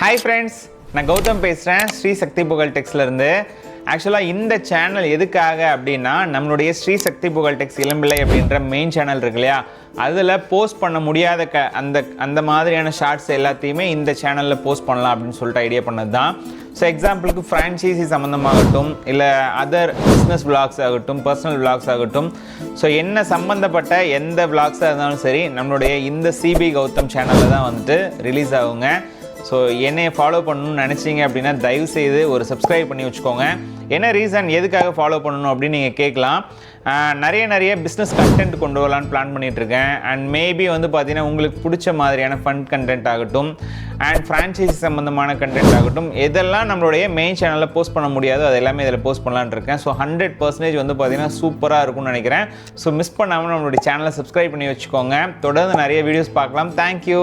Hi friends நான் கௌதம் பேசுகிறேன் ஸ்ரீ சக்தி புகழ் டெக்ஸ்லேருந்து ஆக்சுவலாக இந்த சேனல் எதுக்காக அப்படின்னா நம்மளுடைய ஸ்ரீ சக்தி புகழ் டெக்ஸ் இளம்பிள்ளை அப்படின்ற மெயின் சேனல் இருக்கு இல்லையா? அதில் போஸ்ட் பண்ண முடியாத க அந்த அந்த மாதிரியான ஷார்ட்ஸ் எல்லாத்தையுமே இந்த சேனலில் போஸ்ட் பண்ணலாம் அப்படின்னு சொல்லிட்டு ஐடியா பண்ணது தான் ஸோ எக்ஸாம்பிளுக்கு ஃப்ரான்ச்சைசி சம்மந்தமாகட்டும் இல்லை அதர் பிஸ்னஸ் விளாக்ஸ் ஆகட்டும் பர்சனல் விளாக்ஸ் ஆகட்டும். ஸோ என்ன சம்மந்தப்பட்ட எந்த விளாக்ஸாக இருந்தாலும் சரி நம்மளுடைய இந்த சிபி கௌதம் சேனலில் தான் வந்துட்டு ரிலீஸ் ஆகுங்க. ஸோ என்னையை ஃபாலோ பண்ணணும்னு நினச்சிங்க அப்படின்னா தயவு செய்து ஒரு சப்ஸ்கிரைப் பண்ணி வச்சுக்கோங்க. என்ன ரீசன் எதுக்காக ஃபாலோ பண்ணணும் அப்படின்னு நீங்கள் கேட்கலாம். நிறைய நிறைய பிஸ்னஸ் கண்டென்ட் கொண்டு வரலான்னு பிளான் பண்ணிகிட்ருக்கேன் இருக்கேன் அண்ட் மேபி வந்து பார்த்தீங்கன்னா உங்களுக்கு பிடிச்ச மாதிரியான ஃபன் கண்டென்ட் ஆகட்டும் அண்ட் ஃப்ரான்ச்சைசி சம்மந்தமான கண்டென்ட் ஆகட்டும் எதெல்லாம் நம்மளுடைய மெயின் சேனலில் போஸ்ட் பண்ண முடியாதோ அது எல்லாமே இதில் போஸ்ட் பண்ணலான்னு இருக்கேன். ஸோ ஹண்ட்ரட் பர்சன்டேஜ் வந்து பார்த்தீங்கன்னா சூப்பராக இருக்கும்னு நினைக்கிறேன். ஸோ மிஸ் பண்ணாமல் நம்மளுடைய சேனலை சப்ஸ்கிரைப் பண்ணி வச்சுக்கோங்க. தொடர்ந்து நிறைய வீடியோஸ் பார்க்கலாம். தேங்க்யூ